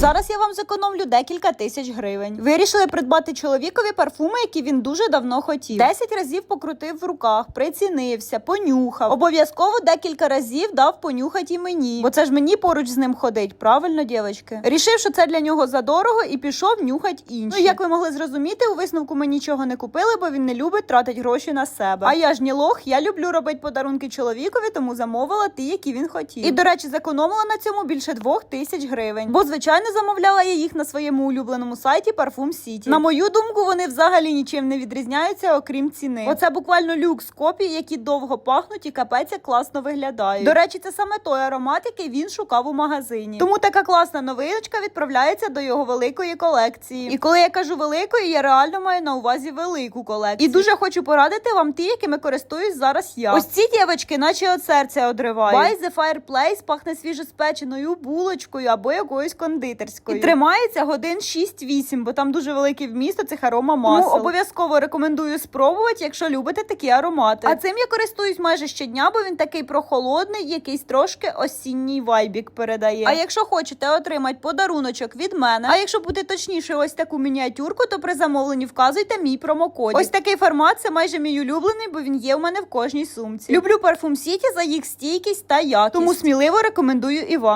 Зараз я вам зекономлю декілька тисяч гривень. Вирішили придбати чоловікові парфуми, які він дуже давно хотів. Десять разів покрутив в руках, прицінився, понюхав. Обов'язково декілька разів дав понюхати і мені, бо це ж мені поруч з ним ходить. Правильно, дівчатки? Рішив, що це для нього задорого, і пішов нюхать інші. Ну як ви могли зрозуміти, у висновку ми нічого не купили, бо він не любить тратити гроші на себе. А я ж не лох, я люблю робити подарунки чоловікові, тому замовила ті, які він хотів. І до речі, зекономила на цьому більше двох тисяч гривень. Бо звичайно замовляла я їх на своєму улюбленому сайті Parfum City. На мою думку, вони взагалі нічим не відрізняються, окрім ціни. Оце буквально люкс копії, які довго пахнуть і капець класно виглядають. До речі, це саме той аромат, який він шукав у магазині. Тому така класна новиночка відправляється до його великої колекції. І коли я кажу великої, я реально маю на увазі велику колекцію. І дуже хочу порадити вам ті, якими користуюсь зараз я. Ось ці дівчатки, наче от серця одривають. By the Fireplace пахне свіжоспеченою булочкою або якоюсь кондитерською. І тримається годин 6-8, бо там дуже великий вміст цих арома масел. Тому обов'язково рекомендую спробувати, якщо любите такі аромати. А цим я користуюсь майже щодня, бо він такий прохолодний, якийсь трошки осінній вайбік передає. А якщо хочете отримати подаруночок від мене, а якщо бути точніше, ось таку мініатюрку, то при замовленні вказуйте мій промокод. Ось такий формат це майже мій улюблений, бо він є в мене в кожній сумці. Люблю парфум Сіті за їх стійкість та якість. Тому сміливо рекомендую і вам.